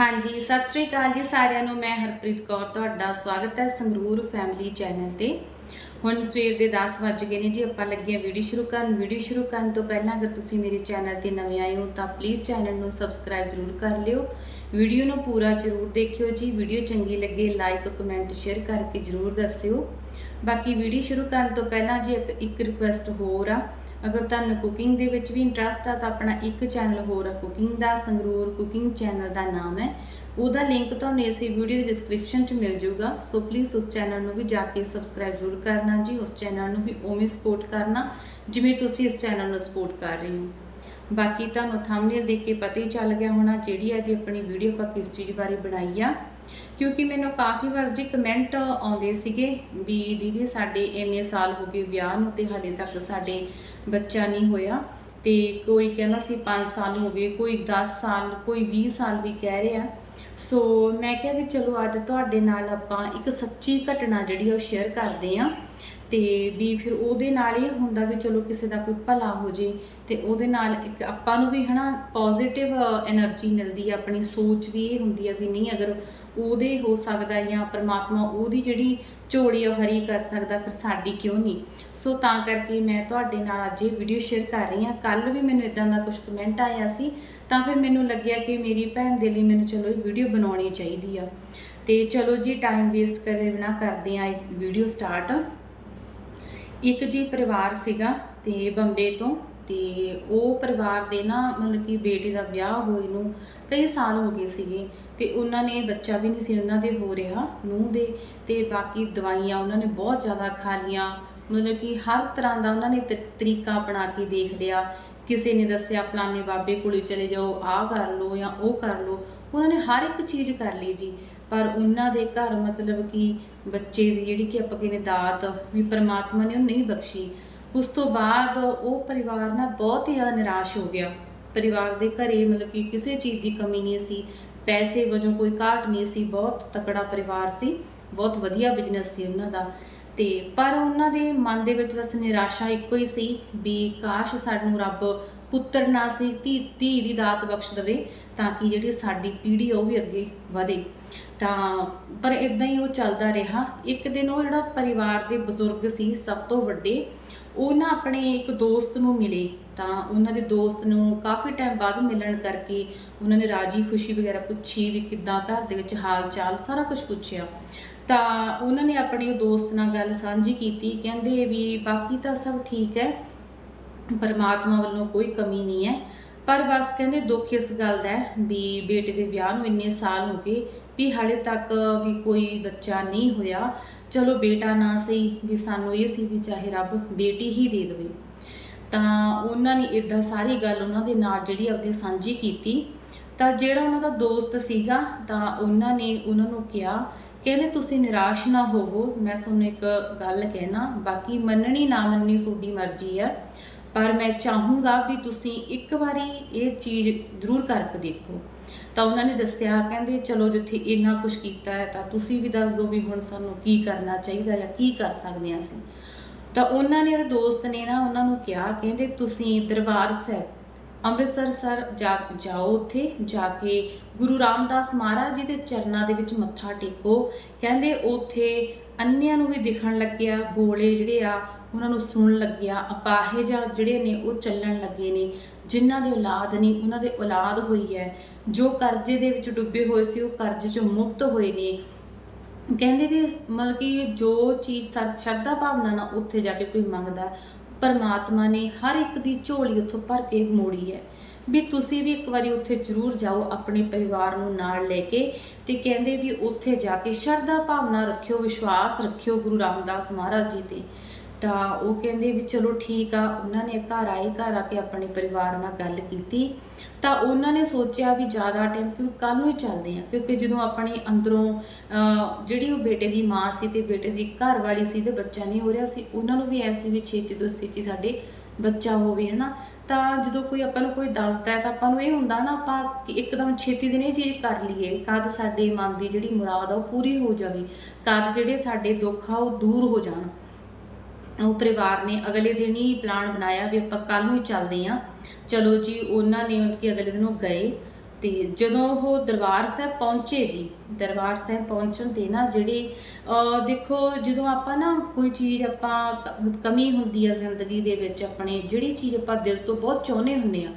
ਹਾਂਜੀ, ਸਤਿ ਸ੍ਰੀ ਅਕਾਲ ਜੀ ਸਾਰਿਆਂ ਨੂੰ। ਮੈਂ ਹਰਪ੍ਰੀਤ ਕੌਰ, ਤੁਹਾਡਾ ਸਵਾਗਤ ਹੈ ਸੰਗਰੂਰ ਫੈਮਿਲੀ ਚੈਨਲ ਤੇ। ਹੁਣ ਸਵੇਰ ਦੇ 10 ਵੱਜ ਗਏ ਨੇ ਜੀ, ਆਪਾਂ ਲੱਗੇ ਹਾਂ ਵੀਡੀਓ ਸ਼ੁਰੂ ਕਰਨ। ਵੀਡੀਓ ਸ਼ੁਰੂ ਕਰਨ ਤੋਂ ਪਹਿਲਾਂ ਅਗਰ ਤੁਸੀਂ ਮੇਰੇ ਚੈਨਲ ਤੇ ਨਵੇਂ ਆਏ ਹੋ, ਤਾਂ ਪਲੀਜ਼ ਚੈਨਲ ਨੂੰ ਸਬਸਕ੍ਰਾਈਬ ਜ਼ਰੂਰ ਕਰ ਲਿਓ। ਵੀਡੀਓ ਨੂੰ ਪੂਰਾ ਜ਼ਰੂਰ ਦੇਖਿਓ ਜੀ। ਵੀਡੀਓ ਚੰਗੀ ਲੱਗੇ ਲਾਈਕ ਕਮੈਂਟ ਸ਼ੇਅਰ ਕਰਕੇ ਜ਼ਰੂਰ ਦੱਸਿਓ। ਬਾਕੀ ਵੀਡੀਓ ਸ਼ੁਰੂ ਕਰਨ ਤੋਂ ਪਹਿਲਾਂ ਜੀ, ਇੱਕ ਰਿਕੁਐਸਟ ਹੋਰ ਆ। ਅਗਰ ਤੁਹਾਨੂੰ ਕੁਕਿੰਗ ਦੇ ਵਿੱਚ ਵੀ ਇੰਟਰਸਟ ਆ ਤਾਂ ਆਪਣਾ ਇੱਕ ਚੈਨਲ ਹੋਰ ਆ ਕੁਕਿੰਗ ਦਾ ਸੰਗਰੂਰ ਕੁਕਿੰਗ ਚੈਨਲ ਦਾ ਨਾਮ ਹੈ। ਉਹਦਾ ਲਿੰਕ ਤੁਹਾਨੂੰ ਇਸੇ ਵੀਡੀਓ ਦੀ ਡਿਸਕ੍ਰਿਪਸ਼ਨ 'ਚ ਮਿਲ ਜਾਊਗਾ। ਸੋ ਪਲੀਜ਼ ਉਸ ਚੈਨਲ ਨੂੰ ਵੀ ਜਾ ਕੇ ਸਬਸਕ੍ਰਾਈਬ ਜ਼ਰੂਰ ਕਰਨਾ ਜੀ। ਉਸ ਚੈਨਲ ਨੂੰ ਵੀ ਉਵੇਂ ਸਪੋਰਟ ਕਰਨਾ, ਜਿਵੇਂ ਤੁਸੀਂ ਇਸ ਚੈਨਲ ਨੂੰ ਸਪੋਰਟ ਕਰ ਰਹੇ ਹੋ। ਬਾਕੀ ਤੁਹਾਨੂੰ ਥੰਬਨੇਲ ਦੇਖ ਕੇ ਪਤਾ ਹੀ ਚੱਲ ਗਿਆ ਹੋਣਾ ਜਿਹੜੀ ਇਹਦੀ ਆਪਣੀ ਵੀਡੀਓ ਆਪਾਂ ਕਿਸ ਚੀਜ਼ ਬਾਰੇ ਬਣਾਈ ਆ। ਕਿਉਂਕਿ ਮੈਨੂੰ ਕਾਫੀ ਵਾਰ ਜੀ ਕਮੈਂਟ ਆਉਂਦੇ ਸੀਗੇ ਵੀ ਦੀਦੀ ਸਾਡੇ ਇੰਨੇ ਸਾਲ ਹੋ ਗਏ ਵਿਆਹ ਨੂੰ ਤੇ ਹਾਲੇ ਤੱਕ ਸਾਡੇ ਬੱਚਾ ਨਹੀਂ ਹੋਇਆ ਤੇ ਕੋਈ ਕਹਿੰਦਾ ਸੀ 5 ਸਾਲ ਹੋ ਗਏ, ਕੋਈ 10 ਸਾਲ, ਕੋਈ 20 ਸਾਲ ਵੀ ਕਹਿ ਰਿਹਾ। ਸੋ ਮੈਂ ਕਿਹਾ ਵੀ ਚਲੋ ਅੱਜ ਤੁਹਾਡੇ ਨਾਲ ਆਪਾਂ ਇੱਕ ਸੱਚੀ ਘਟਨਾ ਜਿਹੜੀ ਉਹ ਸ਼ੇਅਰ ਕਰਦੇ ਆਂ ਤੇ ਵੀ ਫਿਰ ਉਹਦੇ ਨਾਲ ਇਹ ਹੁੰਦਾ ਵੀ ਚਲੋ ਕਿਸੇ ਦਾ ਕੋਈ ਭਲਾ ਹੋ ਜੇ ਤੇ ਉਹਦੇ ਨਾਲ ਇੱਕ ਆਪਾਂ ਨੂੰ ਵੀ ਹਨਾ ਪੋਜ਼ਿਟਿਵ એનર્ਜੀ ਮਿਲਦੀ ਆ, ਆਪਣੀ ਸੋਚ ਵੀ ਇਹ ਹੁੰਦੀ ਆ ਵੀ ਨਹੀਂ ਅਗਰ ਉਹਦੇ ਹੋ ਸਕਦਾ ਜਾਂ ਪਰਮਾਤਮਾ ਉਹਦੀ ਜਿਹੜੀ ਝੋਲੀ ਉਹ ਹਰੀ ਕਰ ਸਕਦਾ, ਪਰ ਸਾਡੀ ਕਿਉਂ ਨਹੀਂ? ਸੋ ਤਾਂ ਕਰਕੇ ਮੈਂ ਤੁਹਾਡੇ ਨਾਲ ਅੱਜ ਇਹ ਵੀਡੀਓ ਸ਼ੇਅਰ ਕਰ ਰਹੀ ਹਾਂ। ਕੱਲ ਵੀ ਮੈਨੂੰ ਇਦਾਂ ਦਾ ਕੁਝ ਕਮੈਂਟ ਆਇਆ ਸੀ, ਤਾਂ ਫਿਰ ਮੈਨੂੰ ਲੱਗਿਆ ਕਿ ਮੇਰੀ ਭੈਣ ਦੇ ਲਈ ਮੈਨੂੰ ਚਲੋ ਇਹ ਵੀਡੀਓ ਬਣਾਉਣੀ ਚਾਹੀਦੀ ਆ। ਤੇ ਚਲੋ ਜੀ ਟਾਈਮ ਵੇਸਟ ਕਰੇ ਬਿਨਾ ਕਰਦੇ ਆ ਵੀਡੀਓ ਸਟਾਰਟ ਇੱਕ ਜੀ ਪਰਿਵਾਰ ਸੀਗਾ ਤੇ ਬੰਬੇ ਤੋਂ ਤੇ ਉਹ ਪਰਿਵਾਰ ਦੇ ਨਾ ਮਤਲਬ ਕਿ ਬੇਟੇ ਦਾ ਵਿਆਹ ਹੋਏ ਨੂੰ ਕਈ ਸਾਲ ਹੋ ਗਏ ਸੀਗੇ ਤੇ ਉਹਨਾਂ ਨੇ ਬੱਚਾ ਵੀ ਨਹੀਂ ਸੀ ਉਹਨਾਂ ਦੇ, ਹੋ ਰਿਹਾ ਨੂੰਹ ਦੇ ਤੇ ਬਾਕੀ ਦਵਾਈਆਂ ਉਹਨਾਂ ਨੇ ਬਹੁਤ ਜ਼ਿਆਦਾ ਖਾ ਲੀਆਂ ਮਤਲਬ ਕਿ ਹਰ ਤਰ੍ਹਾਂ ਦਾ ਉਹਨਾਂ ਨੇ ਤਰੀ- ਤਰੀਕਾ ਅਪਣਾ ਕੇ ਦੇਖ ਲਿਆ। ਕਿਸੇ ਨੇ ਦੱਸਿਆ, ਫਲਾਣੇ ਬਾਬੇ ਕੋਲੇ ਚਲੇ ਜਾਓ, ਆਹ ਕਰ ਲਓ ਜਾਂ ਉਹ ਕਰ ਲਓ। ਉਹਨਾਂ ਨੇ ਹਰ ਇੱਕ ਚੀਜ਼ ਕਰ ਲਈ ਜੀ। ਪਰ ਉਹਨਾਂ ਦੇ ਘਰ ਮਤਲਬ ਕਿ ਬੱਚੇ ਦੀ ਜਿਹੜੀ ਕਿ ਆਪਾਂ ਕਹਿੰਦੇ ਦਾਤ ਵੀ ਪਰਮਾਤਮਾ ਨੇ ਉਹ ਨਹੀਂ ਬਖਸ਼ੀ। ਉਸ ਤੋਂ ਬਾਅਦ ਉਹ ਪਰਿਵਾਰ ਨਾਲ ਬਹੁਤ ਹੀ ਜ਼ਿਆਦਾ ਨਿਰਾਸ਼ ਹੋ ਗਿਆ। ਪਰਿਵਾਰ ਦੇ ਘਰੇ ਮਤਲਬ ਕਿ ਕਿਸੇ ਚੀਜ਼ ਦੀ ਕਮੀ ਨਹੀਂ ਸੀ, ਪੈਸੇ ਵਜੋਂ ਕੋਈ ਘਾਟ ਨਹੀਂ ਸੀ, ਬਹੁਤ ਤਕੜਾ ਪਰਿਵਾਰ ਸੀ, ਬਹੁਤ ਵਧੀਆ ਬਿਜ਼ਨਸ ਸੀ ਉਹਨਾਂ ਦਾ। ਤੇ ਪਰ ਉਹਨਾਂ ਦੇ ਮਨ ਦੇ ਵਿੱਚ ਬਸ ਨਿਰਾਸ਼ਾ ਇੱਕੋ ਹੀ ਸੀ ਵੀ ਕਾਸ਼ ਸਾਨੂੰ ਰੱਬ ਪੁੱਤਰ ਨਾ ਸੀ, ਧੀ ਧੀ ਦੀ ਦਾਤ ਬਖਸ਼ ਦੇਵੇ ਤਾਂ ਕਿ ਜਿਹੜੀ ਸਾਡੀ ਪੀੜ੍ਹੀ ਆ ਉਹ ਵੀ ਅੱਗੇ ਵਧੇ। ਤਾਂ ਪਰ ਇਦਾਂ ਹੀ ਉਹ ਚੱਲਦਾ ਰਿਹਾ। ਇੱਕ ਦਿਨ ਉਹ ਜਿਹੜਾ ਪਰਿਵਾਰ ਦੇ ਬਜ਼ੁਰਗ ਸੀ, ਸਭ ਤੋਂ ਵੱਡੇ ਉਹ ਨਾ ਆਪਣੇ ਇੱਕ ਦੋਸਤ ਨੂੰ ਮਿਲੇ ਤਾਂ ਉਹਨਾਂ ਦੇ ਦੋਸਤ ਨੂੰ ਕਾਫੀ ਟਾਈਮ ਬਾਅਦ ਮਿਲਣ ਕਰਕੇ ਉਹਨਾਂ ਨੇ ਰਾਜੀ ਖੁਸ਼ੀ ਵਗੈਰਾ ਪੁੱਛੀ ਵੀ ਕਿੱਦਾਂ ਘਰ ਦੇ ਵਿੱਚ ਹਾਲ ਚਾਲ ਸਾਰਾ ਕੁਝ ਪੁੱਛਿਆ। ਤਾਂ ਉਹਨਾਂ ਨੇ ਆਪਣੇ ਦੋਸਤ ਨਾਲ ਗੱਲ ਸਾਂਝੀ ਕੀਤੀ, ਕਹਿੰਦੇ ਵੀ ਬਾਕੀ ਤਾਂ ਸਭ ਠੀਕ ਹੈ, ਪਰਮਾਤਮਾ ਵੱਲੋਂ ਕੋਈ ਕਮੀ ਨਹੀਂ ਹੈ। ਪਰ ਬਸ ਕਹਿੰਦੇ ਦੁੱਖ ਇਸ ਗੱਲ ਦਾ ਹੈ ਵੀ ਬੇਟੇ ਦੇ ਵਿਆਹ ਨੂੰ ਇੰਨੇ ਸਾਲ ਹੋ ਗਏ ਵੀ ਹਾਲੇ ਤੱਕ ਵੀ ਕੋਈ ਬੱਚਾ ਨਹੀਂ ਹੋਇਆ। ਚਲੋ ਬੇਟਾ ਨਾ ਸਹੀ ਵੀ ਸਾਨੂੰ ਇਹ ਸੀ ਵੀ ਚਾਹੇ ਰੱਬ ਬੇਟੀ ਹੀ ਦੇ ਦੇਵੇ। ਤਾਂ ਉਹਨਾਂ ਨੇ ਇਦਾਂ ਸਾਰੀ ਗੱਲ ਉਹਨਾਂ ਦੇ ਨਾਲ ਜਿਹੜੀ ਆਪਦੀ ਸਾਂਝੀ ਕੀਤੀ। ਤਾਂ ਜਿਹੜਾ ਉਹਨਾਂ ਦਾ ਦੋਸਤ ਸੀਗਾ ਤਾਂ ਉਹਨਾਂ ਨੇ ਉਹਨਾਂ ਨੂੰ ਕਿਹਾ, ਕਹਿੰਦੇ ਤੁਸੀਂ ਨਿਰਾਸ਼ ਨਾ ਹੋਵੋ, ਮੈਂ ਤੁਹਾਨੂੰ ਇੱਕ ਗੱਲ ਕਹਿਣਾ, ਬਾਕੀ ਮੰਨਣੀ ਨਾ ਮੰਨਣੀ ਤੁਹਾਡੀ ਮਰਜ਼ੀ ਹੈ। ਪਰ ਮੈਂ ਚਾਹੂੰਗਾ ਵੀ ਤੁਸੀਂ ਇੱਕ ਵਾਰੀ ਇਹ ਚੀਜ਼ ਜ਼ਰੂਰ ਕਰਕੇ ਦੇਖੋ। ਤਾਂ ਉਹਨਾਂ ਨੇ ਦੱਸਿਆ, ਕਹਿੰਦੇ ਚਲੋ ਜਿੱਥੇ ਇੰਨਾ ਕੁਝ ਕੀਤਾ ਹੈ, ਤਾਂ ਤੁਸੀਂ ਵੀ ਦੱਸ ਦਿਓ ਵੀ ਹੁਣ ਸਾਨੂੰ ਕੀ ਕਰਨਾ ਚਾਹੀਦਾ ਜਾਂ ਕੀ ਕਰ ਸਕਦੇ ਹਾਂ ਅਸੀਂ। ਤਾਂ ਉਹਨਾਂ ਨੇ ਉਹ ਦੋਸਤ ਨੇ ਨਾ ਉਹਨਾਂ ਨੂੰ ਕਿਹਾ, ਕਹਿੰਦੇ ਤੁਸੀਂ ਦਰਬਾਰ ਸਾਹਿਬ, ਅੰਮ੍ਰਿਤਸਰ ਸਰ ਜਾ ਜਾਓ ਉੱਥੇ, ਜਾ ਕੇ ਗੁਰੂ ਰਾਮਦਾਸ ਮਹਾਰਾਜ ਜੀ ਦੇ ਚਰਨਾਂ ਦੇ ਵਿੱਚ ਮੱਥਾ ਟੇਕੋ। ਕਹਿੰਦੇ ਉੱਥੇ ਅੰਨਿਆਂ ਨੂੰ ਵੀ ਦਿਖਣ ਲੱਗਿਆ ਬੋਲੇ ਜਿਹੜੇ ਆ, ਉਹਨਾਂ ਨੂੰ ਸੁਣਨ ਲੱਗਿਆ ਅਪਾਹਜ ਜਿਹੜੇ ਨੇ ਉਹ ਚੱਲਣ ਲੱਗੇ ਨੇ, ਜਿਨ੍ਹਾਂ ਦੀ ਔਲਾਦ ਨਹੀਂ, ਉਹਨਾਂ ਦੇ ਔਲਾਦ ਹੋਈ ਹੈ। ਜੋ ਕਰਜ਼ੇ ਦੇ ਵਿੱਚ ਡੁੱਬੇ ਹੋਏ ਸੀ, ਉਹ ਕਰਜ਼ੇ ਚੋਂ ਮੁਕਤ ਹੋਏ ਨੇ। ਕਹਿੰਦੇ ਵੀ ਮਤਲਬ ਕਿ ਜੋ ਚੀਜ਼ ਸ਼ਰਧਾ ਭਾਵਨਾ ਨਾਲ ਉੱਥੇ ਜਾ ਕੇ ਕੋਈ ਮੰਗਦਾ, ਪਰਮਾਤਮਾ ਨੇ ਹਰ ਇੱਕ ਦੀ ਝੋਲੀ ਉੱਥੋਂ ਭਰ ਕੇ ਮੋੜੀ ਹੈ। ਵੀ ਤੁਸੀਂ ਵੀ ਇੱਕ ਵਾਰੀ ਉੱਥੇ ਜ਼ਰੂਰ ਜਾਓ ਆਪਣੇ ਪਰਿਵਾਰ ਨੂੰ ਨਾਲ ਲੈ ਕੇ ਤੇ ਕਹਿੰਦੇ ਵੀ ਉੱਥੇ ਜਾ ਕੇ ਸ਼ਰਧਾ ਭਾਵਨਾ ਰੱਖਿਓ ਵਿਸ਼ਵਾਸ ਰੱਖਿਓ ਗੁਰੂ ਰਾਮਦਾਸ ਮਹਾਰਾਜ ਜੀ ਤੇ। ਤਾਂ ਉਹ ਕਹਿੰਦੇ ਵੀ ਚਲੋ ਠੀਕ ਆ ਉਹਨਾਂ ਨੇ ਘਰ ਆਏ ਘਰ ਆ ਕੇ ਆਪਣੇ ਪਰਿਵਾਰ ਨਾਲ ਗੱਲ ਕੀਤੀ। ਤਾਂ ਉਹਨਾਂ ਨੇ ਸੋਚਿਆ ਵੀ ਜ਼ਿਆਦਾ ਟਾਈਮ ਕਿਉਂ ਕੱਲ ਨੂੰ ਹੀ ਚੱਲਦੇ ਆ ਕਿਉਂਕਿ ਜਦੋਂ ਆਪਣੇ ਅੰਦਰੋਂ ਅਹ, ਜਿਹੜੀ ਉਹ ਬੇਟੇ ਦੀ ਮਾਂ ਸੀ ਤੇ ਬੇਟੇ ਦੀ ਘਰ ਵਾਲੀ ਸੀ ਤੇ ਬੱਚਾ ਨਹੀਂ ਹੋ ਰਿਹਾ ਸੀ ਉਹਨਾਂ ਨੂੰ ਵੀ ਐਸੀ ਵੀ ਛੇਤੀ ਤੋਂ ਛੇਤੀ ਸਾਡੇ ਬੱਚਾ ਹੋਵੇ, ਹਨਾ। ਤਾਂ ਜਦੋਂ ਕੋਈ ਆਪਾਂ ਨੂੰ ਕੋਈ ਦੱਸਦਾ ਹੈ, ਤਾਂ ਆਪਾਂ ਨੂੰ ਇਹ ਹੁੰਦਾ ਨਾ, ਆਪਾਂ ਇੱਕਦਮ ਛੇਤੀ ਦਿਨ ਇਹ ਚੀਜ਼ ਕਰ ਲਈਏ, ਕਦ ਸਾਡੇ ਮਨ ਦੀ ਜਿਹੜੀ ਮੁਰਾਦ ਆ, ਉਹ ਪੂਰੀ ਹੋ ਜਾਵੇ, ਕਦ ਜਿਹੜੇ ਸਾਡੇ ਦੁੱਖ ਆ, ਉਹ ਦੂਰ ਹੋ ਜਾਣ। ਉਹ ਪਰਿਵਾਰ ਨੇ ਅਗਲੇ ਦਿਨ ਹੀ ਪਲਾਨ ਬਣਾਇਆ ਵੀ ਆਪਾਂ ਕੱਲ ਨੂੰ ਹੀ ਚੱਲਦੇ ਆਂ ਚਲੋ ਜੀ, ਉਹਨਾਂ ਨੇ ਮਤਲਬ ਕਿ ਅਗਲੇ ਦਿਨ ਉਹ ਗਏ। ਤੇ ਜਦੋਂ ਉਹ ਦਰਬਾਰ ਸਾਹਿਬ ਪਹੁੰਚੇ ਜੀ, ਦਰਬਾਰ ਸਾਹਿਬ ਪਹੁੰਚਣ ਤੇ ਨਾ ਜਿਹੜੇ, ਅਹ, ਦੇਖੋ ਜਦੋਂ ਆਪਾਂ ਨਾ ਕੋਈ ਚੀਜ਼ ਆਪਾਂ ਕਮੀ ਹੁੰਦੀ ਆ ਜ਼ਿੰਦਗੀ ਦੇ ਵਿੱਚ ਆਪਣੇ, ਜਿਹੜੀ ਚੀਜ਼ ਆਪਾਂ ਦਿਲ ਤੋਂ ਬਹੁਤ ਚਾਹੁੰਦੇ ਹੁੰਦੇ ਆ,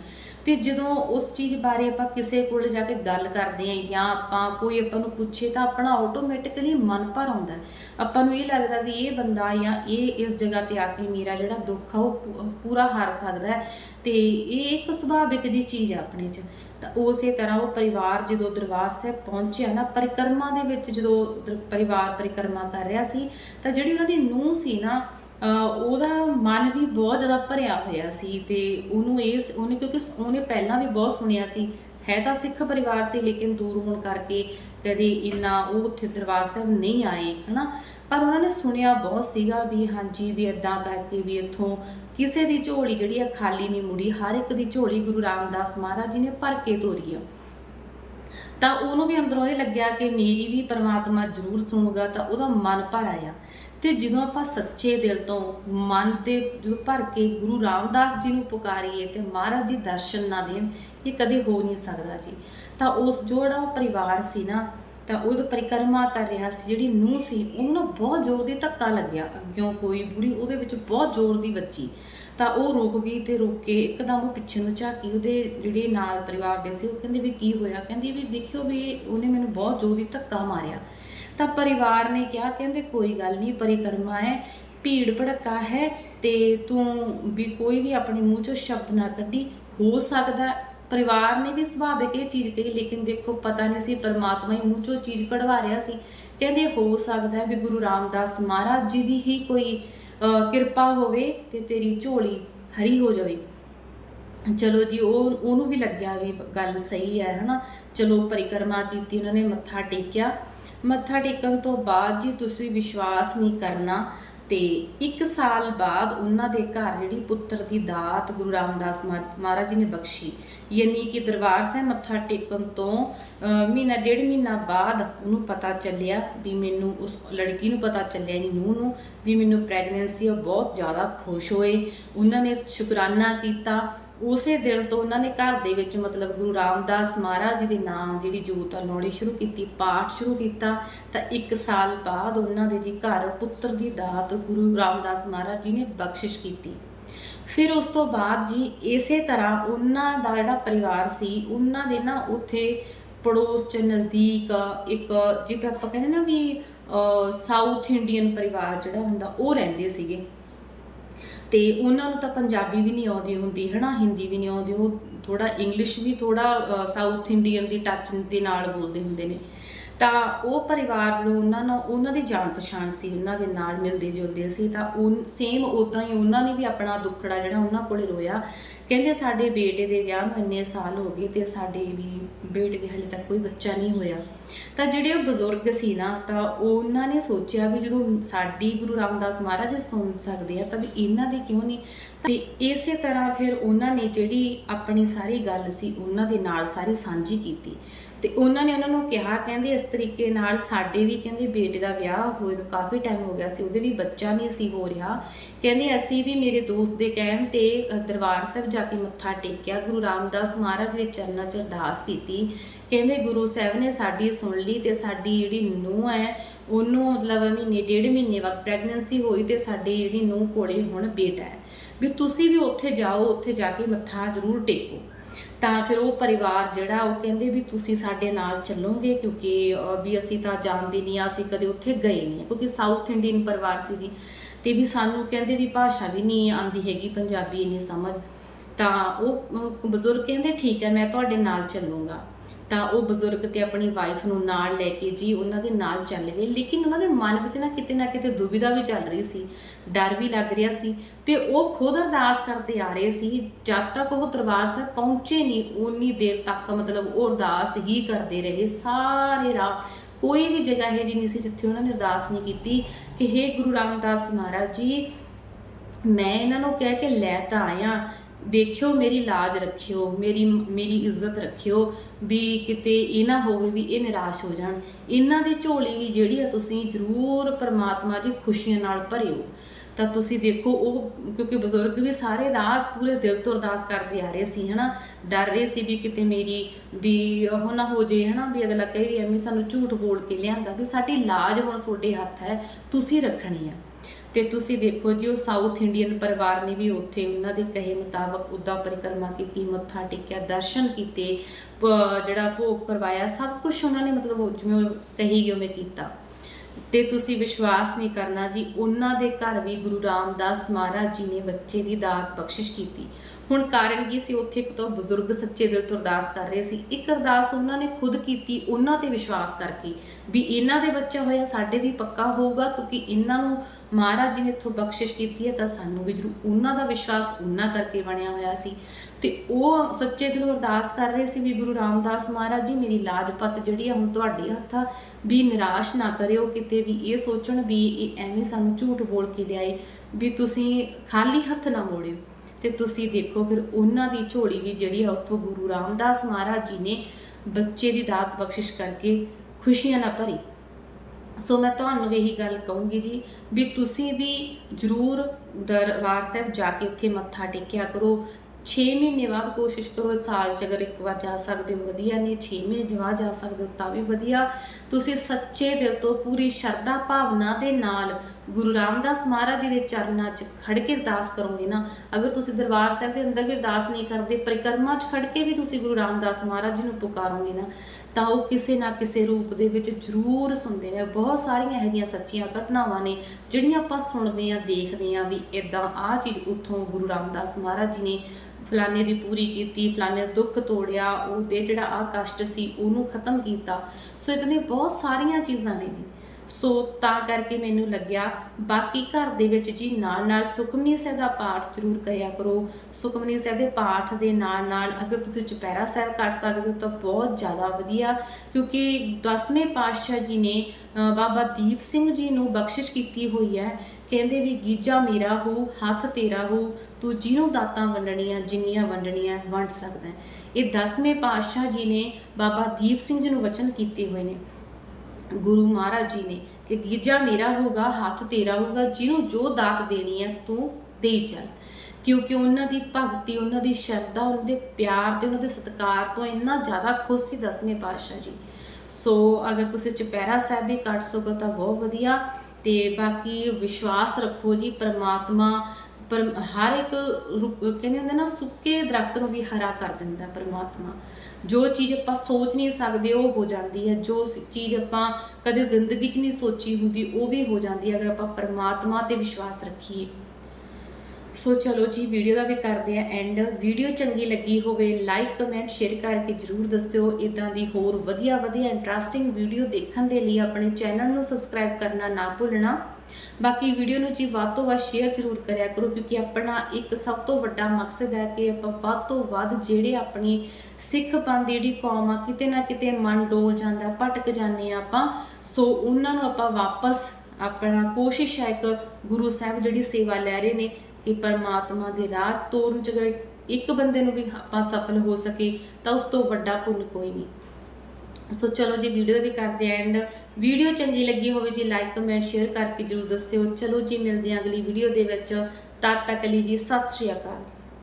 ਤੇ ਜਦੋਂ ਉਸ ਚੀਜ਼ ਬਾਰੇ ਆਪਾਂ ਕਿਸੇ ਕੋਲ ਜਾ ਕੇ ਗੱਲ ਕਰਦੇ ਆਂ ਜਾਂ ਆਪਾਂ ਕੋਈ ਆਪਾਂ ਨੂੰ ਪੁੱਛੇ ਤਾਂ ਆਪਣਾ ਆਟੋਮੈਟਿਕਲੀ ਮਨ ਭਰ ਆਉਂਦਾ। ਆਪਾਂ ਨੂੰ ਇਹ ਲੱਗਦਾ ਵੀ ਇਹ ਬੰਦਾ ਜਾਂ ਇਹ ਇਸ ਜਗ੍ਹਾ ਤੇ ਆ ਕੇ ਮੇਰਾ ਜਿਹੜਾ ਦੁੱਖ ਆ ਉਹ ਪੂਰਾ ਹਾਰ ਸਕਦਾ ਤੇ ਇਹ ਇੱਕ ਸੁਭਾਵਿਕ ਜੀ ਚੀਜ਼ ਆ ਆਪਣੇ 'ਚ। ਤਾਂ ਉਸੇ ਤਰ੍ਹਾਂ ਉਹ ਪਰਿਵਾਰ ਜਦੋਂ ਦਰਬਾਰ ਸਾਹਿਬ ਪਹੁੰਚਿਆ ਨਾ, ਪਰਿਕਰਮਾ ਦੇ ਵਿੱਚ ਜਦੋਂ ਦਰ- ਪਰਿਵਾਰ ਪਰਿਕਰਮਾ ਕਰ ਰਿਹਾ ਸੀ, ਤਾਂ ਜਿਹੜੀ ਉਹਨਾਂ ਦੀ ਨੂੰਹ ਸੀ ਨਾ ਅਹ ਉਹਦਾ ਮਨ ਵੀ ਬਹੁਤ ਜ਼ਿਆਦਾ ਭਰਿਆ ਹੋਇਆ ਸੀ ਤੇ ਉਹਨੂੰ ਇਸ ਉਹਨੇ ਕਿਉਂਕਿ ਉਹਨੇ ਪਹਿਲਾਂ ਵੀ ਬਹੁਤ ਸੁਣਿਆ ਸੀ, ਹੈ ਤਾਂ ਸਿੱਖ ਪਰਿਵਾਰ ਸੀ ਲੇਕਿਨ ਦੂਰ ਹੋਣ ਕਰਕੇ ਕਦੇ ਇੰਨਾ ਉਹ ਉੱਥੇ ਦਰਬਾਰ ਸਾਹਿਬ ਨਹੀਂ ਆਏ, ਹਨਾ? ਪਰ ਉਹਨਾਂ ਨੇ ਸੁਣਿਆ ਬਹੁਤ ਸੀਗਾ ਵੀ ਹਾਂਜੀ, ਵੀ ਇਦਾਂ ਕਰਕੇ ਵੀ ਇੱਥੋਂ ਕਿਸੇ ਦੀ ਝੋਲੀ ਜਿਹੜੀ ਆ ਖਾਲੀ ਨਹੀਂ ਮੁੜੀ, ਹਰ ਇੱਕ ਦੀ ਝੋਲੀ ਗੁਰੂ ਰਾਮਦਾਸ ਮਹਾਰਾਜ ਜੀ ਨੇ ਭਰ ਕੇ ਤੋਰੀ ਆ। ਤਾਂ ਉਹਨੂੰ ਵੀ ਅੰਦਰੋਂ ਇਹ ਲੱਗਿਆ ਕਿ ਮੇਰੀ ਵੀ ਪਰਮਾਤਮਾ ਜ਼ਰੂਰ ਸੁਣੂਗਾ, ਤਾਂ ਉਹਦਾ ਮਨ ਭਰ ਆਇਆ। ਤੇ ਜਦੋਂ ਆਪਾਂ ਸੱਚੇ ਦਿਲ ਤੋਂ ਮਨ ਤੇ ਜਦੋਂ ਭਰ ਕੇ ਗੁਰੂ ਰਾਮਦਾਸ ਜੀ ਨੂੰ ਪੁਕਾਰੀਏ ਤੇ ਮਹਾਰਾਜ ਜੀ ਦਰਸ਼ਨ ਨਾ ਦੇਣ, ਇਹ ਕਦੇ ਹੋ ਨਹੀਂ ਸਕਦਾ ਜੀ। ਤਾਂ ਉਸ ਜਿਹੜਾ ਉਹ ਪਰਿਵਾਰ ਸੀ ਨਾ, ਤਾਂ ਉਹ ਪਰਿਕਰਮਾ ਕਰ ਰਿਹਾ ਸੀ, ਜਿਹੜੀ ਨੂੰਹ ਸੀ, ਉਹਨੂੰ ਨਾ ਬਹੁਤ ਜ਼ੋਰ ਦੀ ਧੱਕਾ ਲੱਗਿਆ। ਅੱਗਿਓਂ ਕੋਈ ਬੁੜੀ, ਉਹਦੇ ਵਿੱਚ ਬਹੁਤ ਜ਼ੋਰ ਦੀ ਵੱਜੀ। ਤਾਂ ਉਹ ਰੁਕ ਗਈ ਤੇ ਰੁਕ ਕੇ ਇੱਕਦਮ ਉਹ ਪਿੱਛੇ ਨੂੰ ਝਾਕੀ, ਉਹਦੇ ਜਿਹੜੇ ਨਾਲ ਪਰਿਵਾਰ ਦੇ ਸੀ, ਉਹ ਕਹਿੰਦੇ ਵੀ ਕੀ ਹੋਇਆ? ਕਹਿੰਦੀ ਵੀ ਦੇਖਿਓ ਵੀ ਉਹਨੇ ਮੈਨੂੰ ਬਹੁਤ ਜ਼ੋਰ ਦੀ ਧੱਕਾ ਮਾਰਿਆ। ਤਾਂ ਪਰਿਵਾਰ ਨੇ ਕਿਹਾ, ਕਹਿੰਦੇ ਕੋਈ ਗੱਲ ਨਹੀਂ, ਪਰਿਕਰਮਾ ਹੈ, ਭੀੜ ਭੜੱਕਾ ਹੈ ਤੇ ਤੂੰ ਵੀ ਕੋਈ ਵੀ ਆਪਣੇ ਮੂੰਹ ਚੋਂ ਸ਼ਬਦ ਨਾ ਕੱਢੀ, ਹੋ ਸਕਦਾ ਪਰਿਵਾਰ ਨੇ ਵੀ ਸੁਭਾਵਿਕ ਇਹ ਚੀਜ਼ ਕਹੀ, ਲੇਕਿਨ ਦੇਖੋ ਪਤਾ ਨਹੀਂ ਸੀ, ਪਰਮਾਤਮਾ ਹੀ ਮੂੰਹ ਚੋਂ ਚੀਜ਼ ਕਢਵਾ ਰਿਹਾ ਸੀ। ਕਹਿੰਦੇ ਹੋ ਸਕਦਾ ਹੈ ਵੀ ਗੁਰੂ ਰਾਮਦਾਸ ਮਹਾਰਾਜ ਜੀ ਦੀ ਹੀ ਕੋਈ ਕਿਰਪਾ ਹੋਵੇ ਤੇ ਤੇਰੀ ਝੋਲੀ ਹਰੀ ਹੋ ਜਾਵੇ। ਚਲੋ ਜੀ, ਉਹ, ਉਹਨੂੰ ਵੀ ਲੱਗਿਆ ਵੀ ਗੱਲ ਸਹੀ ਹੈ, ਹਨਾ? ਚਲੋ ਪਰਿਕਰਮਾ ਕੀਤੀ, ਉਹਨਾਂ ਨੇ ਮੱਥਾ ਟੇਕਿਆ। ਮੱਥਾ ਟੇਕਣ ਤੋਂ ਬਾਅਦ ਜੀ ਤੁਸੀਂ ਵਿਸ਼ਵਾਸ ਨਹੀਂ ਕਰਨਾ। ਤੇ 1 ਸਾਲ ਬਾਅਦ ਉਹਨਾਂ ਦੇ ਘਰ ਜਿਹੜੀ ਪੁੱਤਰ ਦੀ ਦਾਤ ਗੁਰੂ ਰਾਮਦਾਸ ਮਹਾ- ਮਹਾਰਾਜ ਜੀ ਨੇ ਬਖਸ਼ੀ। ਯਾਨੀ ਕਿ ਦਰਬਾਰ ਸਾਹਿਬ ਮੱਥਾ ਟੇਕਣ ਤੋਂ ਮਹੀਨਾ, ਡੇਢ ਮਹੀਨਾ ਬਾਅਦ ਉਹਨੂੰ ਪਤਾ ਚੱਲਿਆ ਵੀ ਮੈਨੂੰ ਉਸ ਲੜਕੀ ਨੂੰ ਪਤਾ ਚੱਲਿਆ ਨਹੀਂ ਨੂੰਹ ਨੂੰ, ਵੀ ਮੈਨੂੰ ਪ੍ਰੈਗਨੈਂਸੀ ਆ ਬਹੁਤ ਜ਼ਿਆਦਾ ਖੁਸ਼ ਹੋਏ। ਉਹਨਾਂ ਨੇ ਸ਼ੁਕਰਾਨਾ ਕੀਤਾ। ਉਸੇ ਦਿਨ ਤੋਂ ਉਹਨਾਂ ਨੇ ਘਰ ਦੇ ਵਿੱਚ ਮਤਲਬ ਗੁਰੂ ਰਾਮਦਾਸ ਮਹਾਰਾਜ ਜੀ ਦੇ ਨਾਮ ਜਿਹੜੀ ਜੋਤ ਲਾਉਣੀ ਸ਼ੁਰੂ ਕੀਤੀ, ਪਾਠ ਸ਼ੁਰੂ ਕੀਤਾ, ਤਾਂ 1 ਸਾਲ ਬਾਅਦ ਉਹਨਾਂ ਦੇ ਜੀ ਘਰ ਪੁੱਤਰ ਦੀ ਦਾਤ ਗੁਰੂ ਰਾਮਦਾਸ ਮਹਾਰਾਜ ਜੀ ਨੇ ਬਖਸ਼ਿਸ਼ ਕੀਤੀ। ਫਿਰ ਉਸ ਤੋਂ ਬਾਅਦ ਜੀ ਇਸੇ ਤਰ੍ਹਾਂ ਉਹਨਾਂ ਦਾ ਜਿਹੜਾ ਪਰਿਵਾਰ ਸੀ, ਉਹਨਾਂ ਦੇ ਨਾ ਉੱਥੇ ਪੜੋਸ ਚ ਨਜ਼ਦੀਕ ਇੱਕ ਜਿਵੇਂ ਆਪਾਂ ਕਹਿੰਦੇ ਨਾ ਵੀ ਸਾਊਥ ਇੰਡੀਅਨ ਪਰਿਵਾਰ ਜਿਹੜਾ ਹੁੰਦਾ, ਉਹ ਰਹਿੰਦੇ ਸੀਗੇ। ਤੇ ਉਹਨਾਂ ਨੂੰ ਤਾਂ ਪੰਜਾਬੀ ਵੀ ਨਹੀਂ ਆਉਂਦੀ ਹੁੰਦੀ, ਹਨਾ? ਹਿੰਦੀ ਵੀ ਨਹੀਂ ਆਉਂਦੀ, ਉਹ ਥੋੜਾ ਇੰਗਲਿਸ਼ ਵੀ ਥੋੜਾ ਸਾਊਥ ਇੰਡੀਅਨ ਦੀ ਟੱਚ ਦੇ ਨਾਲ ਬੋਲਦੇ ਹੁੰਦੇ ਨੇ। ਤਾਂ ਉਹ ਪਰਿਵਾਰ ਜਦੋਂ ਉਹਨਾਂ ਨਾਲ ਉਹਨਾਂ ਦੀ ਜਾਣ ਪਛਾਣ ਸੀ, ਉਹਨਾਂ ਦੇ ਨਾਲ ਮਿਲਦੇ ਜੁਲਦੇ ਸੀ, ਤਾਂ ਉਹ ਸੇਮ ਉਦਾਂ ਹੀ ਉਹਨਾਂ ਨੇ ਵੀ ਆਪਣਾ ਦੁੱਖੜਾ ਜਿਹੜਾ ਉਹਨਾਂ ਕੋਲੇ ਰੋਇਆ। ਕਹਿੰਦੇ ਸਾਡੇ ਬੇਟੇ ਦੇ ਵਿਆਹ ਨੂੰ ਇੰਨੇ ਸਾਲ ਹੋ ਗਏ ਤੇ ਸਾਡੇ ਵੀ ਬੇਟੇ ਦੇ ਹਲੇ ਤੱਕ ਕੋਈ ਬੱਚਾ ਨਹੀਂ ਹੋਇਆ। ਤਾਂ ਜਿਹੜੇ ਉਹ ਬਜ਼ੁਰਗ ਸੀ ਨਾ, ਤਾਂ ਉਹਨਾਂ ਨੇ ਸੋਚਿਆ ਵੀ ਜਦੋਂ ਸਾਡੀ ਗੁਰੂ ਰਾਮਦਾਸ ਮਹਾਰਾਜ ਸੁਣ ਸਕਦੇ ਆ, ਤਾਂ ਵੀ ਇਹਨਾਂ ਦੀ ਕਿਉਂ ਨਹੀਂ? ਤੇ ਇਸੇ ਤਰ੍ਹਾਂ ਫਿਰ ਉਹਨਾਂ ਨੇ ਜਿਹੜੀ ਆਪਣੀ ਸਾਰੀ ਗੱਲ ਸੀ, ਉਹਨਾਂ ਦੇ ਨਾਲ ਸਾਰੀ ਸਾਂਝੀ ਕੀਤੀ। ਤੇ ਉਹਨਾਂ ਨੇ ਉਹਨਾਂ ਨੂੰ ਕਿਹਾ, ਕਹਿੰਦੇ ਇਸ ਤਰੀਕੇ ਨਾਲ ਸਾਡੇ ਵੀ ਕਹਿੰਦੇ ਬੇਟੇ ਦਾ ਵਿਆਹ ਹੋਏ ਨੂੰ ਕਾਫੀ ਟਾਈਮ ਹੋ ਗਿਆ ਸੀ, ਉਹਦੇ ਵੀ ਬੱਚਾ ਨਹੀਂ ਸੀ ਹੋ ਰਿਹਾ। ਕਹਿੰਦੇ ਅਸੀਂ ਵੀ ਮੇਰੇ ਦੋਸਤ ਦੇ ਕਹਿਣ ਤੇ ਦਰਬਾਰ ਸਾਹਿਬ ਜਾ ਕੇ ਮੱਥਾ ਟੇਕਿਆ, ਗੁਰੂ ਰਾਮਦਾਸ ਮਹਾਰਾਜ ਦੇ ਚਰਨਾਂ 'ਚ ਅਰਦਾਸ ਕੀਤੀ। ਕਹਿੰਦੇ ਗੁਰੂ ਸਾਹਿਬ ਨੇ ਸਾਡੀ ਸੁਣ ਲਈ ਤੇ ਸਾਡੀ ਜਿਹੜੀ ਨੂੰਹ ਹੈ, ਉਹਨੂੰ ਮਤਲਬ ਮਹੀਨੇ, ਡੇਢ ਮਹੀਨੇ ਬਾਅਦ ਪ੍ਰੈਗਨੈਂਸੀ ਹੋਈ ਤੇ ਸਾਡੀ ਜਿਹੜੀ ਨੂੰਹ ਕੋਲੇ ਹੁਣ ਬੇਟਾ ਹੈ। ਵੀ ਤੁਸੀਂ ਵੀ ਉੱਥੇ ਜਾਓ, ਉੱਥੇ ਜਾ ਕੇ ਮੱਥਾ ਜ਼ਰੂਰ ਟੇਕੋ। ਤਾਂ ਫਿਰ ਉਹ ਪਰਿਵਾਰ ਜਿਹੜਾ, ਉਹ ਕਹਿੰਦੇ ਵੀ ਤੁਸੀਂ ਸਾਡੇ ਨਾਲ ਚੱਲੋਗੇ ਕਿਉਂਕਿ ਵੀ ਅਸੀਂ ਤਾਂ ਜਾਣਦੇ ਨਹੀਂ ਆ, ਅਸੀਂ ਕਦੇ ਉੱਥੇ ਗਏ ਨਹੀਂ ਕਿਉਂਕਿ ਸਾਊਥ ਇੰਡੀਅਨ ਪਰਿਵਾਰ ਸੀ ਜੀ। ਤੇ ਵੀ ਸਾਨੂੰ ਕਹਿੰਦੇ ਵੀ ਭਾਸ਼ਾ ਵੀ ਨਹੀਂ ਆਂਦੀ ਹੈਗੀ, ਪੰਜਾਬੀ ਨਹੀਂ ਸਮਝ। ਤਾਂ ਉਹ ਬਜ਼ੁਰਗ ਕਹਿੰਦੇ, ਠੀਕ ਹੈ, ਮੈਂ ਤੁਹਾਡੇ ਨਾਲ ਚੱਲੂੰਗਾ। ਤਾਂ ਉਹ ਬਜ਼ੁਰਗ ਤੇ ਆਪਣੀ ਵਾਈਫ ਨੂੰ ਨਾਲ ਲੈ ਕੇ ਜੀ ਉਹਨਾਂ ਦੇ ਨਾਲ ਚੱਲ ਗਏ। ਲੇਕਿਨ ਉਹਨਾਂ ਦੇ ਮਨ ਵਿੱਚ ਨਾ ਕਿਤੇ ਨਾ ਕਿਤੇ ਦੁਬਿਧਾ ਵੀ ਚੱਲ ਰਹੀ ਸੀ, ਡਰ ਵੀ ਲੱਗ ਰਿਹਾ ਸੀ ਤੇ ਉਹ ਖੁਦ ਅਰਦਾਸ ਕਰਦੇ ਆ ਰਹੇ ਸੀ, ਜਦ ਤੱਕ ਉਹ ਦਰਬਾਰ ਸਾਹਿਬ ਪਹੁੰਚੇ ਨਹੀਂ ਉਨੀ ਦੇਰ ਤੱਕ ਮਤਲਬ ਉਹ ਅਰਦਾਸ ਹੀ ਕਰਦੇ ਰਹੇ ਸਾਰੇ ਰਾਹ। ਕੋਈ ਵੀ ਜਗ੍ਹਾ ਇਹ ਜੀ ਨਹੀਂ ਸੀ ਜਿੱਥੇ ਉਹਨਾਂ ਨੇ ਅਰਦਾਸ ਨਹੀਂ ਕੀਤੀ ਕਿ हे ਗੁਰੂ ਰਾਮਦਾਸ ਮਹਾਰਾਜ ਜੀ, ਮੈਂ ਇਹਨਾਂ ਨੂੰ ਕਹਿ ਕੇ ਲੈ ਤਾਂ ਆਇਆ ਦੇਖਿਓ, ਮੇਰੀ ਲਾਜ ਰੱਖਿਓ, ਮੇਰੀ ਮੇਰੀ ਇੱਜ਼ਤ ਰੱਖਿਓ ਵੀ ਕਿਤੇ ਇਹ ਨਾ ਹੋਵੇ ਵੀ ਇਹ ਨਿਰਾਸ਼ ਹੋ ਜਾਣ। ਇਹਨਾਂ ਦੀ ਝੋਲੀ ਵੀ ਜਿਹੜੀ ਆ ਤੁਸੀਂ ਜ਼ਰੂਰ ਪਰਮਾਤਮਾ ਜੀ ਖੁਸ਼ੀਆਂ ਨਾਲ ਭਰਿਓ। ਤਾਂ ਤੁਸੀਂ ਦੇਖੋ, ਉਹ ਕਿਉਂਕਿ ਬਜ਼ੁਰਗ ਵੀ ਸਾਰੇ ਰਾਤ ਪੂਰੇ ਦਿਲ ਤੋਂ ਅਰਦਾਸ ਕਰਦੇ ਆ ਰਹੇ ਸੀ, ਹਨਾ? ਡਰ ਰਹੇ ਸੀ ਵੀ ਕਿਤੇ ਮੇਰੀ ਵੀ ਉਹ ਨਾ ਹੋ ਜੇ, ਹਨਾ? ਵੀ ਅਗਲਾ ਕਹੇ ਵੀ, ਐਵੇਂ ਸਾਨੂੰ ਝੂਠ ਬੋਲ ਕੇ ਲਿਆਂਦਾ ਵੀ ਸਾਡੀ ਲਾਜ ਹੁਣ ਤੁਹਾਡੇ ਹੱਥ ਹੈ, ਤੁਸੀਂ ਰੱਖਣੀ ਆ। ਤੇ ਤੁਸੀਂ ਦੇਖੋ ਜੀ, ਉਹ ਸਾਊਥ ਇੰਡੀਅਨ ਪਰਿਵਾਰ ਨੇ ਵੀ ਉੱਥੇ ਉਹਨਾਂ ਦੇ ਕਹੇ ਮੁਤਾਬਕ ਉਦਾਂ ਪਰਿਕਰਮਾ ਕੀਤੀ, ਮੱਥਾ ਟੇਕਿਆ, ਦਰਸ਼ਨ ਕੀਤੇ ਜਿਹੜਾ ਭੋਗ ਕਰਵਾਇਆ, ਸਭ ਕੁਝ ਉਹਨਾਂ ਨੇ ਮਤਲਬ ਜਿਵੇਂ ਕਹੀ ਗਈ ਉਵੇਂ ਕੀਤਾ। ਤੇ ਤੁਸੀਂ ਵਿਸ਼ਵਾਸ ਨਹੀਂ ਕਰਨਾ ਜੀ, ਉਹਨਾਂ ਦੇ ਘਰ ਵੀ ਗੁਰੂ ਰਾਮਦਾਸ ਮਹਾਰਾਜ ਜੀ ਨੇ ਬੱਚੇ ਦੀ ਦਾਤ ਬਖਸ਼ਿਸ਼ ਕੀਤੀ। ਹੁਣ ਕਾਰਨ ਕੀ ਸੀ? ਉੱਥੇ ਇੱਕ ਤਾਂ ਬਜ਼ੁਰਗ ਸੱਚੇ ਦਿਲ ਤੋਂ ਅਰਦਾਸ ਕਰ ਰਹੇ ਸੀ। ਇੱਕ ਅਰਦਾਸ ਉਹਨਾਂ ਨੇ ਖੁਦ ਕੀਤੀ, ਉਹਨਾਂ ਤੇ ਵਿਸ਼ਵਾਸ ਕਰਕੇ ਵੀ ਇਹਨਾਂ ਦੇ ਬੱਚਾ ਹੋਇਆ, ਸਾਡੇ ਵੀ ਪੱਕਾ ਹੋਊਗਾ, ਕਿਉਂਕਿ ਇਹਨਾਂ ਨੂੰ ਮਹਾਰਾਜ ਜੀ ਨੇ ਇੱਥੋਂ ਬਖਸ਼ਿਸ਼ ਕੀਤੀ ਹੈ ਤਾਂ ਸਾਨੂੰ ਵੀ ਜ਼ਰੂਰ ਉਹਨਾਂ ਦਾ ਵਿਸ਼ਵਾਸ ਉਹਨਾਂ ਕਰਕੇ ਬਣਿਆ ਹੋਇਆ ਸੀ। ਤੇ ਉਹ ਸੱਚੇ ਦਿਲੋਂ ਅਰਦਾਸ ਕਰ ਰਹੇ ਸੀ ਵੀ ਗੁਰੂ ਰਾਮਦਾਸ ਮਹਾਰਾਜ ਜੀ, ਮੇਰੀ ਲਾਜਪਤ ਜਿਹੜੀ ਆ ਹੁਣ ਤੁਹਾਡੇ ਹੱਥਾਂ ਵੀ ਨਿਰਾਸ਼ ਨਾ ਕਰਿਓ, ਕਿਤੇ ਵੀ ਇਹ ਸੋਚਣ ਵੀ ਇਹ ਐਵੇਂ ਸਾਨੂੰ ਝੂਠ ਬੋਲ ਕੇ ਲਿਆਏ ਵੀ ਤੁਸੀਂ ਖਾਲੀ ਹੱਥ ਨਾ ਮੋੜਿਓ। ਤੇ ਤੁਸੀਂ ਦੇਖੋ ਫਿਰ ਉਹਨਾਂ ਦੀ ਝੋਲੀ ਵੀ ਜਿਹੜੀ ਆ ਉੱਥੋਂ ਗੁਰੂ ਰਾਮਦਾਸ ਮਹਾਰਾਜ ਜੀ ਨੇ ਬੱਚੇ ਦੀ ਦਾਤ ਬਖਸ਼ਿਸ਼ ਕਰਕੇ ਖੁਸ਼ੀਆਂ ਨਾਲ ਭਰੀ। ਸੋ ਮੈਂ ਤੁਹਾਨੂੰ ਵੀ ਇਹੀ ਗੱਲ ਕਹੂੰਗੀ ਜੀ ਵੀ ਤੁਸੀਂ ਵੀ ਜਰੂਰ ਦਰਬਾਰ ਸਾਹਿਬ ਜਾ ਕੇ ਉੱਥੇ ਮੱਥਾ ਟੇਕਿਆ ਕਰੋ। 6 ਮਹੀਨੇ ਬਾਅਦ ਕੋਸ਼ਿਸ਼ ਕਰੋ ਸਾਲ ਚ ਅਗਰ ਇੱਕ ਵਾਰ ਜਾ ਸਕਦੇ ਹੋ, ਵਧੀਆ ਨਹੀਂ 6 ਮਹੀਨੇ ਦੇ ਬਾਅਦ ਜਾ ਸਕਦੇ ਹੋ, ਤਾਂ ਵੀ ਵਧੀਆ। ਤੁਸੀਂ ਸੱਚੇ ਦਿਲ ਤੋਂ ਪੂਰੀ ਸ਼ਰਧਾ ਭਾਵਨਾ ਦੇ ਨਾਲ ਗੁਰੂ ਰਾਮਦਾਸ ਮਹਾਰਾਜ ਜੀ ਦੇ ਚਰਨਾਂ 'ਚ ਖੜ ਕੇ ਅਰਦਾਸ ਕਰੋਗੇ ਨਾ। ਅਗਰ ਤੁਸੀਂ ਦਰਬਾਰ ਸਾਹਿਬ ਦੇ ਅੰਦਰ ਵੀ ਅਰਦਾਸ ਨਹੀਂ ਕਰਦੇ, ਪਰਿਕਰਮਾ 'ਚ ਖੜ ਕੇ ਵੀ ਤੁਸੀਂ ਗੁਰੂ ਰਾਮਦਾਸ ਮਹਾਰਾਜ ਜੀ ਨੂੰ ਪੁਕਾਰੋਗੇ ਨਾ ਤਾਂ ਉਹ ਕਿਸੇ ਨਾ ਕਿਸੇ ਰੂਪ ਦੇ ਵਿੱਚ ਜ਼ਰੂਰ ਸੁਣਦੇ ਨੇ। ਬਹੁਤ ਸਾਰੀਆਂ ਇਹੋ ਜਿਹੀਆਂ ਸੱਚੀਆਂ ਘਟਨਾਵਾਂ ਨੇ, ਜਿਹੜੀਆਂ ਆਪਾਂ ਸੁਣਦੇ ਆ ਦੇਖਦੇ ਆ ਵੀ ਇਦਾਂ ਆਹ ਚੀਜ਼ ਉੱਥੋਂ ਗੁਰੂ ਰਾਮਦਾਸ ਮਹਾਰਾਜ ਜੀ ਨੇ ਫਲਾਣੇ ਦੀ ਪੂਰੀ ਕੀਤੀ, ਫਲਾਣੇ ਦਾ ਦੁੱਖ ਤੋੜਿਆ, ਉਹਦੇ ਜਿਹੜਾ ਆ ਕਸ਼ਟ ਸੀ ਉਹਨੂੰ ਖਤਮ ਕੀਤਾ। ਸੋ ਇਦਾਂ ਦੀਆਂ ਬਹੁਤ ਸਾਰੀਆਂ ਚੀਜ਼ਾਂ ਨੇ ਜੀ। ਸੋ ਤਾਂ ਕਰਕੇ ਮੈਨੂੰ ਲੱਗਿਆ ਬਾਕੀ ਘਰ ਦੇ ਵਿੱਚ ਜੀ ਨਾਲ ਨਾਲ ਸੁਖਮਨੀ ਸਾਹਿਬ ਦਾ ਪਾਠ ਜ਼ਰੂਰ ਕਰਿਆ ਕਰੋ। ਸੁਖਮਨੀ ਸਾਹਿਬ ਦੇ ਪਾਠ ਦੇ ਨਾਲ ਨਾਲ ਅਗਰ ਤੁਸੀਂ ਚੁਪਹਿਰਾ ਸਾਹਿਬ ਕਰ ਸਕਦੇ ਹੋ ਤਾਂ ਬਹੁਤ ਜ਼ਿਆਦਾ ਵਧੀਆ, ਕਿਉਂਕਿ ਦਸਵੇਂ ਪਾਤਸ਼ਾਹ ਜੀ ਨੇ ਬਾਬਾ ਦੀਪ ਸਿੰਘ ਜੀ ਨੂੰ ਬਖਸ਼ਿਸ਼ ਕੀਤੀ ਹੋਈ ਹੈ। ਕਹਿੰਦੇ ਵੀ, ਗੀਜਾ ਮੇਰਾ ਹੋ, ਹੱਥ ਤੇਰਾ ਹੋ, ਤੂੰ ਜਿਹਨੂੰ ਦਾਤਾਂ ਵੰਡਣੀਆਂ, ਜਿੰਨੀਆਂ ਵੰਡਣੀਆਂ ਵੰਡ ਸਕਦਾ ਇਹ ਦਸਵੇਂ ਪਾਤਸ਼ਾਹ ਜੀ ਨੇ ਬਾਬਾ ਦੀਪ ਸਿੰਘ ਜੀ ਨੂੰ ਵਚਨ ਕੀਤੇ ਹੋਏ ਨੇ। ਗੁਰੂ ਮਹਾਰਾਜ ਜੀ ਨੇ ਕਿ ਗੀਜਾ ਮੇਰਾ ਹੋਗਾ ਹੱਥ ਤੇਰਾ ਹੋਗਾ ਜਿਹਨੂੰ ਜੋ ਦਾਤ ਦੇਣੀ ਹੈ ਤੂੰ ਦੇ ਚੱਲ। ਕਿਉਂਕਿ ਉਹਨਾਂ ਦੀ ਭਗਤੀ, ਉਹਨਾਂ ਦੀ ਸ਼ਰਧਾ, ਉਹਨਾਂ ਦੇ ਪਿਆਰ ਤੇ ਉਹਨਾਂ ਦੇ ਸਤਿਕਾਰ ਤੋਂ ਇੰਨਾ ਜ਼ਿਆਦਾ ਖੁਸ਼ ਸੀ ਦਸਵੇਂ ਪਾਤਸ਼ਾਹ ਜੀ। ਸੋ ਅਗਰ ਤੁਸੀਂ ਚੁਪਹਿਰਾ ਸਾਹਿਬ ਵੀ ਕੱਟ ਸਕੋ ਤਾਂ ਬਹੁਤ ਵਧੀਆ। ਤੇ ਬਾਕੀ ਵਿਸ਼ਵਾਸ ਰੱਖੋ ਜੀ, ਪਰਮਾਤਮਾ ਪਰ ਹਰ ਇੱਕ ਰੁੱਖ- ਕਹਿੰਦੇ ਹੁੰਦੇ ਨਾ, ਸੁੱਕੇ ਦਰਖਤ ਨੂੰ ਵੀ ਹਰਾ ਕਰ ਦਿੰਦਾ ਪਰਮਾਤਮਾ। ਜੋ ਚੀਜ਼ ਆਪਾਂ ਸੋਚ ਨਹੀਂ ਸਕਦੇ, ਉਹ ਹੋ ਜਾਂਦੀ ਹੈ। ਜੋ ਚੀਜ਼ ਆਪਾਂ ਕਦੇ ਜ਼ਿੰਦਗੀ 'ਚ ਨਹੀਂ ਸੋਚੀ ਹੁੰਦੀ, ਉਹ ਵੀ ਹੋ ਜਾਂਦੀ ਹੈ, ਅਗਰ ਆਪਾਂ ਪਰਮਾਤਮਾ ਤੇ ਵਿਸ਼ਵਾਸ ਰੱਖੀਏ। ਸੋ ਚਲੋ ਜੀ, ਵੀਡੀਓ ਦਾ ਵੀ ਕਰਦੇ ਆ ਐਂਡ ਵੀਡੀਓ ਚੰਗੀ ਲੱਗੀ ਹੋਵੇ ਲਾਈਕ ਕਮੈਂਟ ਸ਼ੇਅਰ ਕਰਕੇ ਜਰੂਰ ਦੱਸਿਓ। ਇਦਾਂ ਦੀ ਹੋਰ ਵਧੀਆ ਵਧੀਆ ਇੰਟਰਸਟਿੰਗ ਵੀਡੀਓ ਦੇਖਣ ਦੇ ਲਈ ਆਪਣੇ ਚੈਨਲ ਨੂੰ ਸਬਸਕ੍ਰਾਈਬ ਕਰਨਾ ਨਾ ਭੁੱਲਣਾ। ਬਾਕੀ ਵੀਡੀਓ ਨੂੰ ਜੀ ਵੱਧ ਤੋਂ ਵੱਧ ਸ਼ੇਅਰ ਜ਼ਰੂਰ ਕਰਿਆ ਕਰੋ, ਕਿਉਂਕਿ ਆਪਣਾ ਇੱਕ ਸਭ ਤੋਂ ਵੱਡਾ ਮਕਸਦ ਹੈ ਕਿ ਆਪਾਂ ਵੱਧ ਤੋਂ ਵੱਧ ਜਿਹੜੇ ਆਪਣੀ ਸਿੱਖ ਪੰਥ ਜਿਹੜੀ ਕੌਮ ਆ, ਕਿਤੇ ਨਾ ਕਿਤੇ ਮਨ ਡੋਲ ਜਾਂਦਾ, ਭਟਕ ਜਾਂਦੇ ਆ ਆਪਾਂ। ਸੋ ਉਹਨਾਂ ਨੂੰ ਆਪਾਂ ਵਾਪਸ ਆਪਣਾ ਕੋਸ਼ਿਸ਼ ਹੈ ਇੱਕ ਗੁਰੂ ਸਾਹਿਬ ਜਿਹੜੀ ਸੇਵਾ ਲੈ ਰਹੇ ਨੇ ਕਿ ਪਰਮਾਤਮਾ ਦੇ ਰਾਹ ਤੋਰਨ ਚ ਇੱਕ ਬੰਦੇ ਨੂੰ ਵੀ ਆਪਾਂ ਸਫਲ ਹੋ ਸਕੇ, ਤਾਂ ਉਸ ਤੋਂ ਵੱਡਾ ਪੁੰਨ ਕੋਈ ਨਹੀਂ। ਸੋ ਚਲੋ ਜੀ ਵੀਡੀਓ ਵੀ ਕਰਦੇ ਐਂਡ, ਵੀਡੀਓ ਚੰਗੀ ਲੱਗੀ ਹੋਵੇ ਜੀ ਲਾਈਕ ਕਮੈਂਟ ਸ਼ੇਅਰ ਕਰਕੇ ਜਰੂਰ ਦੱਸਿਓ। ਚਲੋ ਜੀ, ਮਿਲਦੇ ਹਾਂ ਅਗਲੀ ਵੀਡੀਓ ਦੇ ਵਿੱਚ। ਤਦ ਤੱਕ ਲਈ ਜੀ, ਸਤਿ ਸ਼੍ਰੀ ਅਕਾਲ